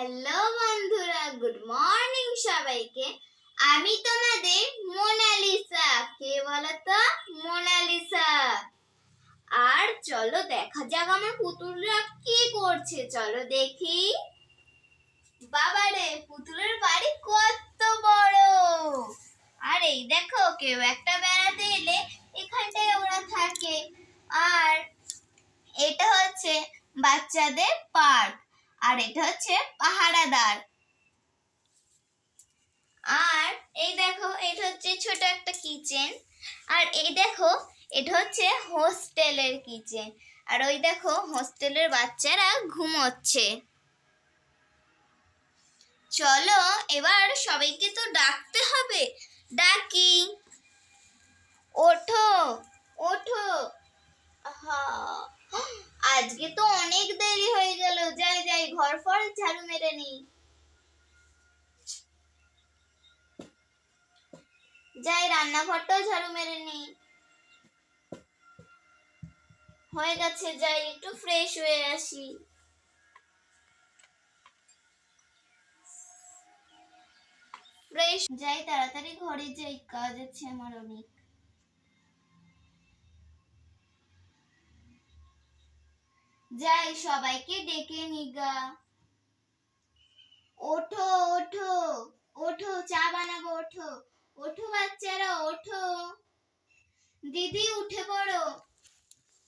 Hello বন্ধুরা। Good morning সবাইকে। আমি তোমাদের মোনালিসা কে বলো তো মোনালিসা আর চলো দেখা যাক আমার পুতুলরা কি করছে। চলো দেখি। বাবারে, পুতুলের বাড়ি কত বড়। আর এই দেখো, কেউ একটা বেড়াতে এলে এখানটায় ওরা থাকে। আর এটা হচ্ছে বাচ্চাদের পার্ক। আর এটা হচ্ছে পাহারাদার। আর এই দেখো, এটা হচ্ছে ছোট একটা কিচেন। আর এই দেখো, এটা হচ্ছে হোস্টেলের কিচেন। আর ওই দেখো, হোস্টেলের বাচ্চারা ঘুমোচ্ছে। চলো, এবার সবাইকে তো ডাকতে হবে। ডাকি। ওঠো ওঠো। আজকে তো অনেক দেরি হয়ে গেল যাই যাই ঘর ফর ঝাড়ু মেরে নি যাই, রান্নাঘরটাও ঝাড়ু মেরে নি হয়ে গেছে, যাই, একটু ফ্রেশ হয়ে আসি। ফ্রেশ যাই, তাড়াতাড়ি ঘরে যাই, কাজ আছে আমার অনেক। যাই, সবাইকে ডেকে নিগা। ওঠো ওঠো ওঠো, চা বানাবো, ওঠো। ওঠো বাচ্চারা, ওঠো। দিদি, উঠে পড়ো।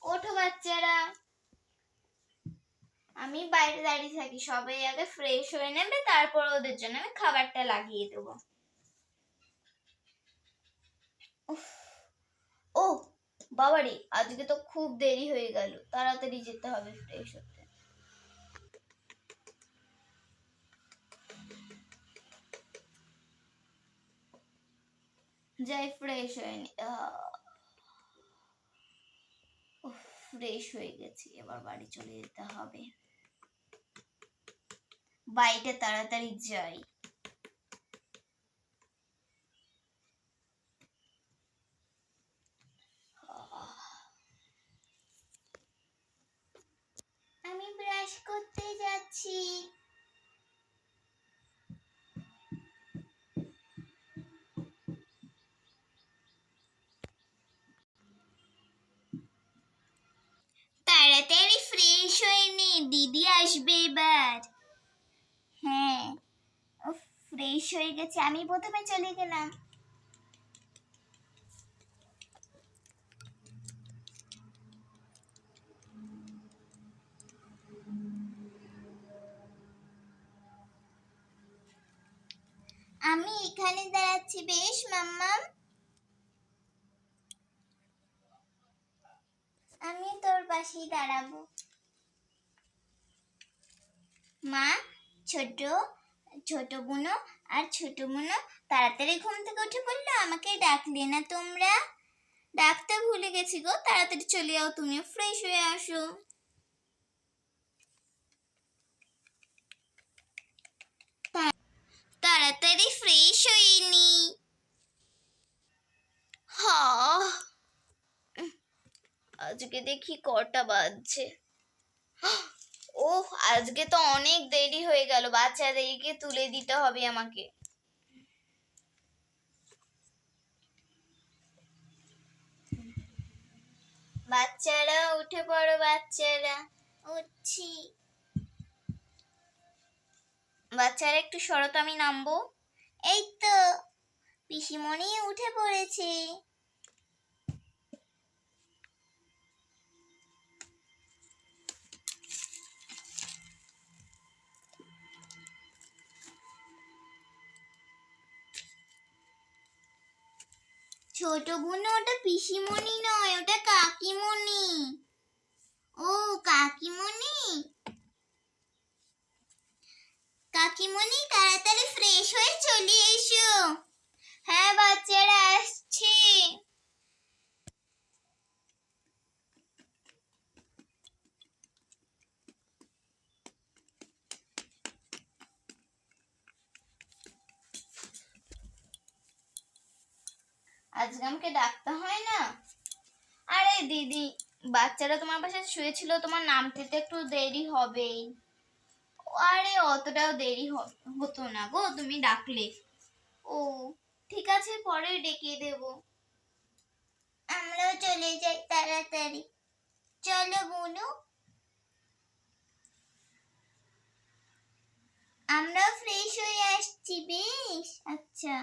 ওঠো বাচ্চারা। আমি বাইরে দাঁড়িয়ে থাকি, সবাই আগে ফ্রেশ হয়ে নেবে, তারপর ওদের জন্য আমি খাবারটা লাগিয়ে দেবো। ও, বাবারে, আজকে তো খুব দেরি হয়ে গেল। তাড়াতাড়ি যেতে হবে ফ্রেশ হতে। যাই ফ্রেশ হয়ে নি ফ্রেশ হয়ে গেছি, এবার বাড়ি চলে যেতে হবে। বাড়িতে তাড়াতাড়ি যাই। আমি ব্রাশ করতে যাচ্ছি। তাড়াতাড়ি ফ্রেশ হয়ে নে, দিদি আসবে এবার। হ্যাঁ ও ফ্রেশ হয়ে গেছে, আমি প্রথমে চলে গেলাম। আমি এখানে দাঁড়াচ্ছি, বেশ, মাম্মাম। আমি তোর পাশেই দাঁড়াবো। মা, ছোট ছোট বুনো আর ছোট বুনো তাড়াতাড়ি ঘুম থেকে উঠে পড়ল আমাকে ডাকলে না তোমরা? ডাকতে ভুলে গেছি গো, তাড়াতাড়ি চলে যাও তুমি ফ্রেশ হয়ে আসো। তাড়াতাড়ি ফ্রেশ হইনি। হা আজকে দেখি কটা বাজছে। ও আজকে তো অনেক দেরি হয়ে গেল। বাচ্চাদেরকে তুলে দিতে হবে আমাকে। বাচ্চারা, উঠে পড়ো বাচ্চারা। উঠছি। বাচ্চারা, একটু সরত আমি নামবো। এই তো, পিসিমণি উঠে পড়েছে। ছোট বোন ওটা পিসিমণি নয় ওটা কাকিমণি। ও কাকিমণি? কাকিমণি তাড়াতাড়ি ফ্রেশ হয়ে চলে এসো হ্যাঁ বাচ্চারা আসছে আজকে আমাকে ডাকতে হয় না? আরে দিদি, বাচ্চারা তোমার পাশে শুয়েছিল, তোমার নামতে তো একটু দেরি হবেই। আরে অতটাও দেরি হতো না গো, তুমি ডাকলে। ও, ঠিক আছে, পরে ডেকে দেব। আমরাও চলে যাই তাড়াতাড়ি। চলো বুনু আমরা ফ্রেশ হয়ে আসছি, বেশ। আচ্ছা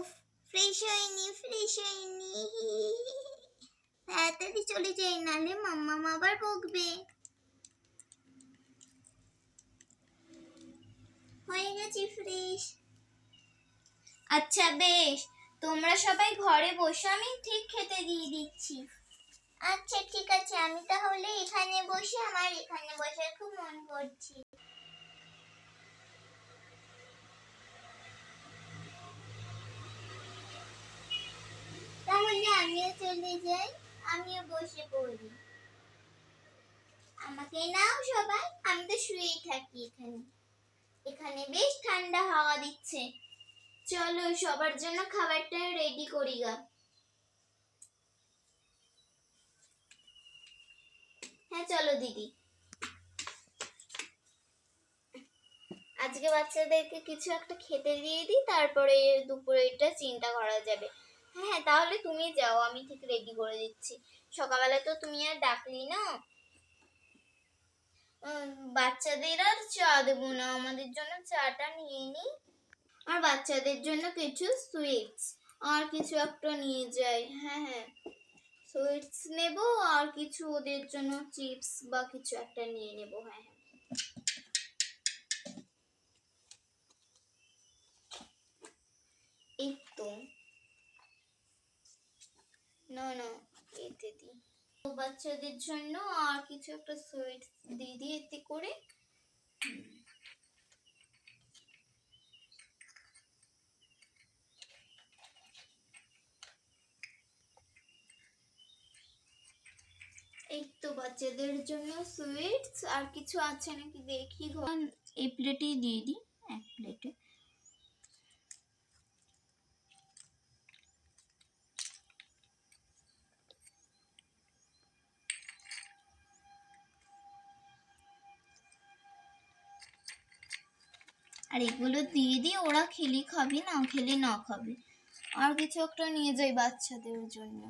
উফ ফ্রেশ হয়নি তাড়াতাড়ি চলে যাই, নালে মাম্মা আবার বকবে। হয়ে গেছি ফ্রেশ আচ্ছা বেশ, তোমরা সবাই ঘরে বসে, আমি ঠিক খেতে দিয়ে দিচ্ছি। আচ্ছা ঠিক আছে, আমি তাহলে এখানে বসে, আমার এখানে বসার খুব মন করছে তাহলে আমিও চলে যাই, আমিও বসে পড়ি। আমাকে নাও সবাই, আমি তো শুয়েই থাকি এখানে। এখানে বেশ ঠান্ডা হাওয়া দিচ্ছে। চলো, সবার জন্য খাবারটা রেডি করি গা। হ্যাঁ চলো দিদি। আজকে বাচ্চাদেরকে কিছু একটা খেতে দিয়ে দিই, তারপরে দুপুরে এটা চিন্তা করা যাবে। হ্যাঁ তাহলে তুমি যাও, আমি ঠিক রেডি করে দিচ্ছি। সকালবেলা তো তুমি আর ডাকলি না। বাচ্চাদের আর চা দেবো না, আমাদের জন্য চাটা নিয়ে নিই আর বাচ্চাদের জন্য কিছু সুইটস আর কিছু একটা নিয়ে যাই। হ্যাঁ হ্যাঁ সুইটস নেব, আর কিছু ওদের জন্য চিপস বা কিছু একটা নিয়ে নেব হ্যাঁ হ্যাঁ। এই তো। না না এতে দিই বাচ্চাদের জন্য আর কিছু একটা সুইটস দিয়ে দিই এতে করে। এই তো বাচ্চাদের জন্য সুইটস আর কিছু আছে নাকি দেখি। এই প্লেটেই দিয়ে দিই এক প্লেটে আর এগুলো দিয়ে দিয়ে ওরা খেলি খাবে, না খেলে না খাবে। আর কিছু একটা নিয়ে যাই বাচ্চাদের জন্য।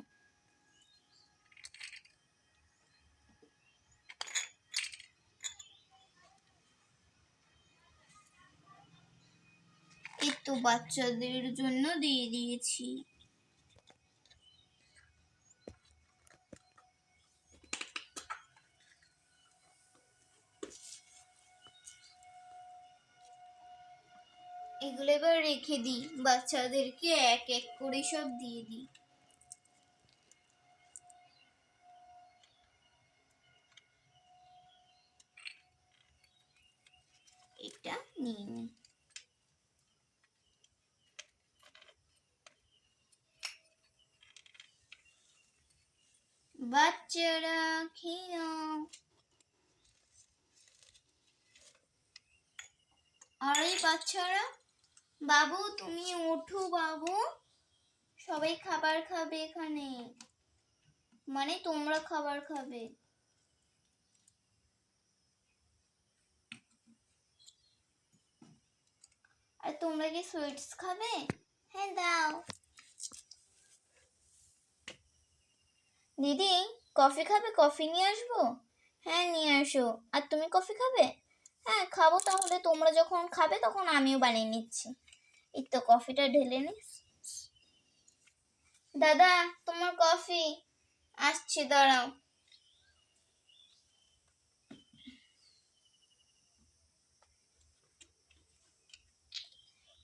এই তো বাচ্চাদের জন্য দিয়ে দিয়েছি। এগুলো এবার রেখে দিই। বাচ্চাদেরকে এক এক করে সব দিয়ে দিই। এটা নিয়ে নিই। বাচ্চারা খেয়ে আর এই বাচ্চারা বাবু, তুমি ওঠো বাবু। সবাই খাবার খাবে এখানে। মানে তোমরা খাবার খাবে। আর তোমরা কি সুইটস খাবে? হ্যাঁ দাও। দিদি কফি খাবে? কফি নিয়ে আসব? হ্যাঁ নিয়ে আসো। আর তুমি কফি খাবে? হ্যাঁ খাব তাহলে। তোমরা যখন খাবে তখন আমিও বানিয়ে নিচ্ছি। তো কফিটা ঢেলে নি দাদা তোমার কফি আসছি দাঁড়াও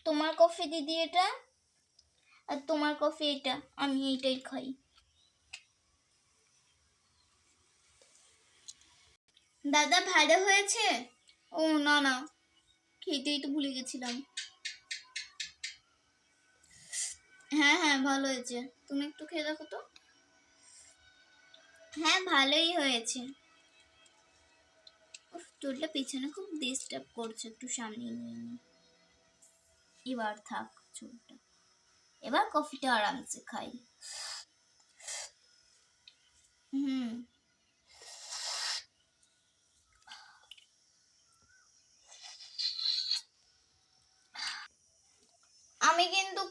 তোমার কফি দিদি এটা আর তোমার কফি এটা আমি এইটাই খাই দাদা ভালো হয়েছে ও না না খেতেই তো ভুলে গেছিলাম হ্যাঁ হ্যাঁ ভালো হয়েছে। তুমি একটু খেয়ে দেখো তো। হ্যাঁ ভালোই হয়েছে। চুলটা পিছনে খুব ডিস্টার্ব করছে, একটু সামনে নিয়ে এবার থাক চুলটা। এবার কফিটা আরামসে খাই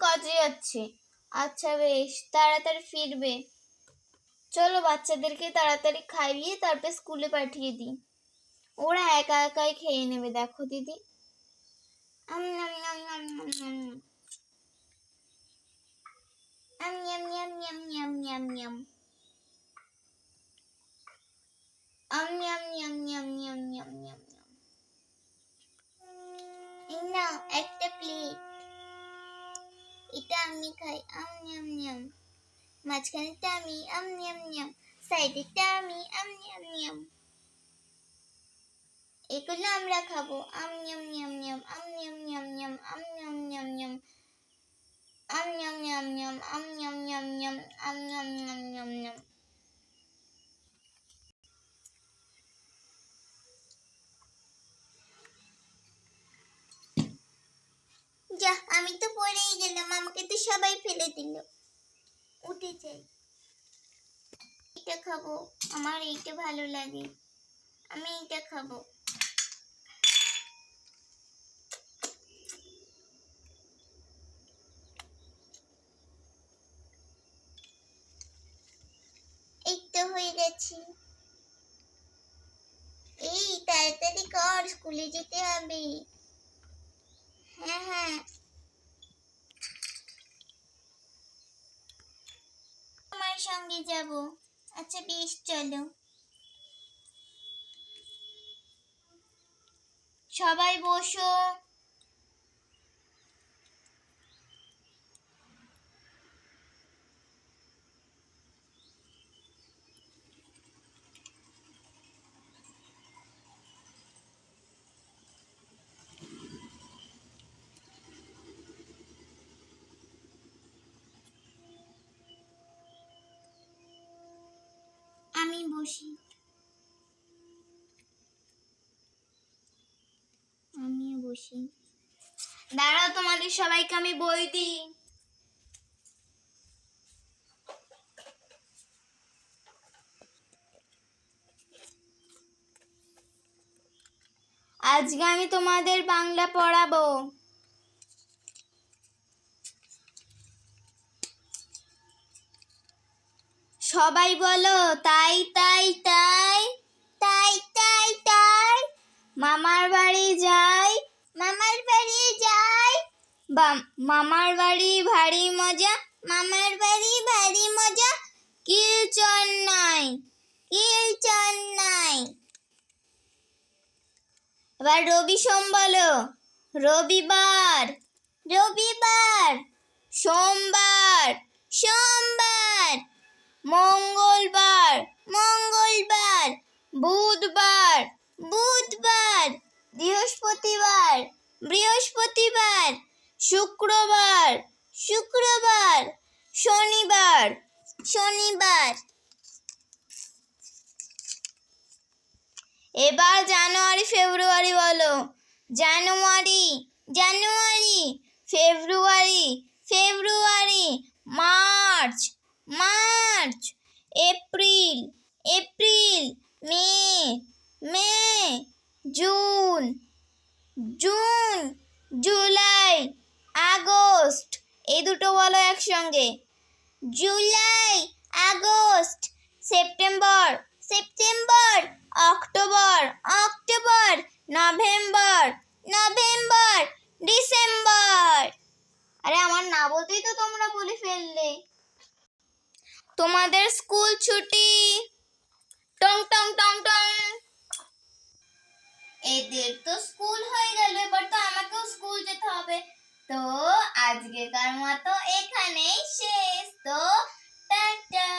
কাজে যাচ্ছে আচ্ছা বেশ তাড়াতাড়ি ফিরবে চলো বাচ্চাদেরকে তাড়াতাড়ি খাইয়ে তারপর স্কুলে পাঠিয়ে দিই ওরা একা একাই খেয়ে নেবে দেখো দিদি একটা প্লেট এটা আমি খাই, আম নিয়াম নিয়াম। মাঝখানেরটা আমি আম নিয়াম নিয়াম, সাইডেরটা আমি আম নিয়াম নিয়াম। এগুলো আমরা খাব, আম নিয়াম নিয়াম নিয়াম, আম নিয়াম নিয়াম নিয়াম, আম নিয়াম নিয়াম নিয়াম। আম নিয়াম নিয়াম নিয়াম, আম নিয়াম নিয়াম নিয়াম, আম নিয়াম নিয়াম নিয়াম নিয়াম। যা, আমি তো পড়েই গেলাম, আমাকে তো সবাই ফেলে দিল। উঠে যাই। এটা খাব, আমার এইটা ভালো লাগে। আমি এইটা খাব। হয়ে গেছি। এই, তাড়াতাড়ি কর, স্কুলে যেতে হবে হ্যাঁ হ্যাঁ তোমার সঙ্গে যাব আচ্ছা বেশ চলো। সবাই বসো আমি বসি। আমিও বসি। দাঁড়াও তোমাদের সবাইকে আমি বই দিই। আজকে আমি তোমাদের বাংলা পড়াবো। সবাই বলো, তাই তাই তাই তাই তাই তাই। মামার বাড়ি যাই, মামার বাড়ি যাই। বা- মামার বাড়ি ভারী মজা, মামার বাড়ি ভারী মজা। কিল নাই কিল নাই এবার রবি সোম বলো, রবিবার রবিবার, সোমবার সোমবার। মঙ্গলবার মঙ্গলবার, বুধবার বুধবার, বৃহস্পতিবার বৃহস্পতিবার, শুক্রবার শুক্রবার, শনিবার শনিবার। এবার জানুয়ারি, ফেব্রুয়ারি বলো। January January, February February, March March, April April, May May, June June, July, August এই দুটো বলো একসঙ্গে। July, August, September September, October October, November November, December. আরে আমার না বলতেই তো তোমরা বলে ফেললে। তোমাদের স্কুল ছুটি। টং টং টং টং। এদের তো স্কুল হয়ে গেল, এবার তো আমাকেও স্কুল যেতে হবে। তো আজকেকার মতো এখানেই শেষ। তো টাটা।